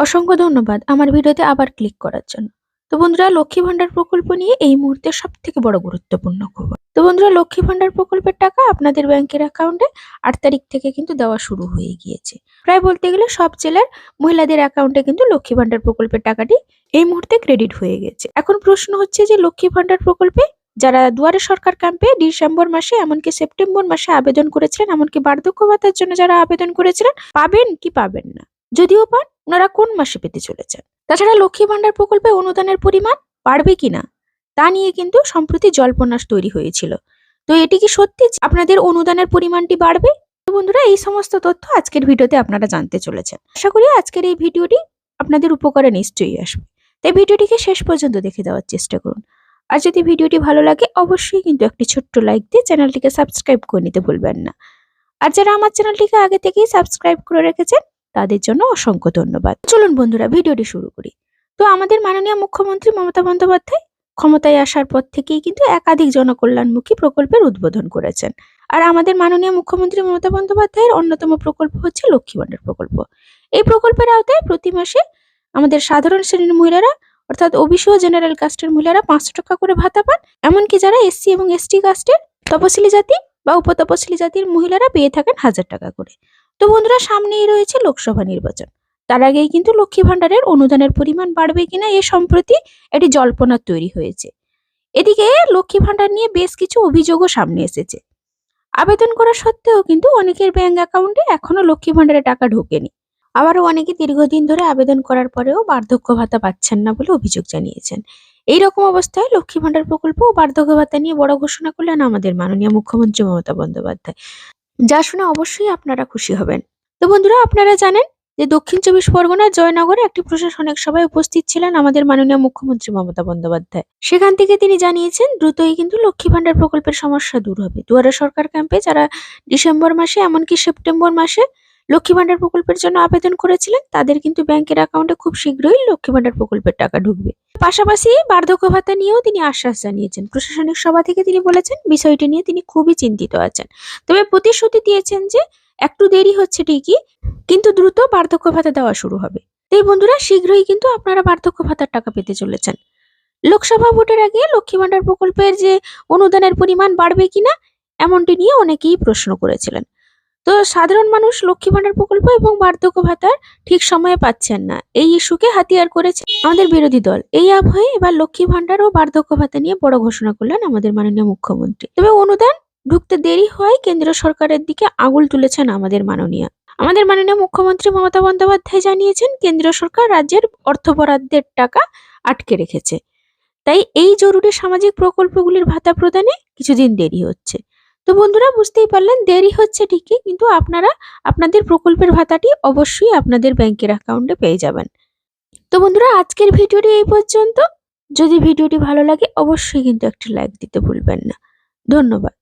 অসংখ্য ধন্যবাদ আমার ভিডিওতে আবার ক্লিক করার জন্য। তো বন্ধুরা, লক্ষ্মী ভান্ডার প্রকল্প নিয়ে এই মুহূর্তে সব থেকে বড় গুরুত্বপূর্ণ খবর। তো বন্ধুরা, লক্ষ্মী ভান্ডার প্রকল্পের টাকা আপনাদের ব্যাংকের অ্যাকাউন্টে আট তারিখ থেকে কিন্তু দেওয়া শুরু হয়ে গিয়েছে। প্রায় বলতে গেলে সব জেলার মহিলাদের অ্যাকাউন্টে কিন্তু লক্ষ্মী ভান্ডার প্রকল্পের টাকাটি এই মুহূর্তে ক্রেডিট হয়ে গেছে। এখন প্রশ্ন হচ্ছে যে, লক্ষ্মী ভান্ডার প্রকল্পে যারা দুয়ারে সরকার ক্যাম্পে ডিসেম্বর মাসে, এমনকি সেপ্টেম্বর মাসে আবেদন করেছিলেন, এমনকি বার্ধক্য ভাতার জন্য যারা আবেদন করেছিলেন, পাবেন কি পাবেন না? যদিও পান ওনারা কোন মাসে পেতে চলেছেন? তাছাড়া লক্ষ্মী ভান্ডার প্রকল্পে অনুদানের পরিমাণ বাড়বে কিনা? তা নিয়ে কিন্তু সম্প্রতি জল্পনাস তৈরি হয়েছিল। তো এটি কি সত্যি আপনাদের অনুদানের পরিমাণটি বাড়বে? বন্ধুরা, এই সমস্ত তথ্য আজকের ভিডিওতে আপনারা জানতে চলেছেন। আশা করি আজকের এই ভিডিওটি আপনাদের উপকারে নিশ্চয়ই আসবে। তাই ভিডিওটিকে শেষ পর্যন্ত দেখে দেওয়ার চেষ্টা করুন। আর যদি ভিডিওটি ভালো লাগে, অবশ্যই কিন্তু একটি ছোট্ট লাইক দিয়ে চ্যানেলটিকে সাবস্ক্রাইব করে নিতে ভুলবেন না। আর যারা আমার চ্যানেলটিকে আগে থেকেই সাবস্ক্রাইব করে রেখেছেন তাদের জন্য অসংখ্য ধন্যবাদ। চলুন বন্ধুরা, ভিডিওটি শুরু করি। তো আমাদের মাননীয় মুখ্যমন্ত্রী মমতা বন্দ্যোপাধ্যায় ক্ষমতায় আসার পর থেকেই কিন্তু একাধিক জনকল্যাণমুখী প্রকল্পের উদ্বোধন করেছেন। আর আমাদের মাননীয় মুখ্যমন্ত্রী মমতা বন্দ্যোপাধ্যায়ের অন্যতম প্রকল্প হচ্ছে লক্ষ্মী ভাণ্ডার প্রকল্প। এই প্রকল্পের আওতায় প্রতি মাসে আমাদের সাধারণ শ্রেণির মহিলারা, অর্থাৎ ওবিসি ও জেনারেল কাস্টের মহিলারা পাঁচশো টাকা করে ভাতা পান। এমনকি যারা এসসি এবং এসটি কাস্টের তপশিলি জাতি বা উপতপশিলি জাতির মহিলারা পেয়ে থাকেন হাজার টাকা করে। তো বন্ধুরা, সামনেই রয়েছে লোকসভা নির্বাচন। তার আগেই কিন্তু লক্ষ্মী ভাণ্ডারের অনুদানের পরিমাণ বাড়বে কিনা এ সম্প্রতি একটি জল্পনা তৈরি হয়েছে। এদিকে লক্ষ্মী ভাণ্ডার নিয়ে বেশ কিছু অভিযোগও সামনে এসেছে। আবেদন করা সত্ত্বেও কিন্তু অনেকের ব্যাংক অ্যাকাউন্টে এখনও লক্ষ্মী ভাণ্ডারের টাকা ঢোকেনি। আবারও অনেকে দীর্ঘদিন ধরে আবেদন করার পরেও বার্ধক্য ভাতা পাচ্ছেন না বলে অভিযোগ জানিয়েছেন। এই রকম অবস্থায় লক্ষ্মী ভাণ্ডার প্রকল্প ও বার্ধক্য ভাতা নিয়ে বড় ঘোষণা করলেন আমাদের মাননীয় মুখ্যমন্ত্রী মমতা বন্দ্যোপাধ্যায়। যা শুনে অবশ্যই আপনারা খুশি হবেন। তো বন্ধুরা, আপনারা জানেন যে দক্ষিণ চব্বিশ পরগনার জয়নগরে একটি প্রশাসনিক সভায় উপস্থিত ছিলেন আমাদের মাননীয় মুখ্যমন্ত্রী মমতা বন্দ্যোপাধ্যায়। সেখান থেকে তিনি জানিয়েছেন, দ্রুতই কিন্তু লক্ষ্মী ভাণ্ডার প্রকল্পের সমস্যা দূর হবে। দুয়ারে সরকার ক্যাম্পে যারা ডিসেম্বর মাসে, এমনকি সেপ্টেম্বর মাসে লক্ষ্মী ভাণ্ডার প্রকল্পের জন্য আবেদন করেছিলেন, তাদের কিন্তু ব্যাংকের অ্যাকাউন্টে খুব শীঘ্রই লক্ষ্মী ভাণ্ডার প্রকল্পের টাকা ঢুকবে। পাশাপাশি বার্ধক্য ভাতা নিয়েও তিনি আশ্বাস জানিয়েছেন। প্রশাসনিক সভা থেকে তিনি বলেছেন, বিষয়টি নিয়ে তিনি খুবই চিন্তিত আছেন। তবে প্রতিশ্রুতি দিয়েছেন যে, একটু দেরি হচ্ছে ঠিকই, কিন্তু দ্রুত বার্ধক্য ভাতা দেওয়া শুরু হবে। এই বন্ধুরা, শীঘ্রই কিন্তু আপনারা বার্ধক্য ভাতার টাকা পেতে চলেছেন। লোকসভা ভোটের আগে লক্ষ্মী ভাণ্ডার প্রকল্পের যে অনুদানের পরিমাণ বাড়বে কিনা, এমনটি নিয়ে অনেকেই প্রশ্ন করেছিলেন। তো সাধারণ মানুষ লক্ষ্মী ভাণ্ডার প্রকল্প এবং বার্ধক্য ভাতার ঠিক সময়ে পাচ্ছেন না। এই ইস্যুকে হাতিয়ার করেছে আমাদের বিরোধী দল। এই আবহে এবার লক্ষ্মী ভাণ্ডার ও বার্ধক্য ভাতা নিয়ে বড় ঘোষণা করলেন আমাদের মাননীয় মুখ্যমন্ত্রী। তবে অনুদান ঢুকতে দেরি হয় কেন্দ্র সরকারের দিকে আঙুল তুলেছেন আমাদের মাননীয়। আমাদের মাননীয় মুখ্যমন্ত্রী মমতা বন্দ্যোপাধ্যায় জানিয়েছেন কেন্দ্রীয় সরকার রাজ্যের অর্থ বরাদ্দের টাকা আটকে রেখেছে। তাই এই জরুরি সামাজিক প্রকল্পগুলির ভাতা প্রদানে কিছুদিন দেরি হচ্ছে। তো বন্ধুরা বুঝতেই পারলেন, দেরি হচ্ছে ঠিকই, কিন্তু আপনারা, আপনাদের প্রকল্পের ভাতাটি অবশ্যই আপনাদের ব্যাংকের অ্যাকাউন্টে পেয়ে যাবেন। তো বন্ধুরা, আজকের ভিডিওটি এই পর্যন্ত। যদি ভিডিওটি ভালো লাগে, অবশ্যই কিন্তু একটি লাইক দিতে ভুলবেন না। ধন্যবাদ।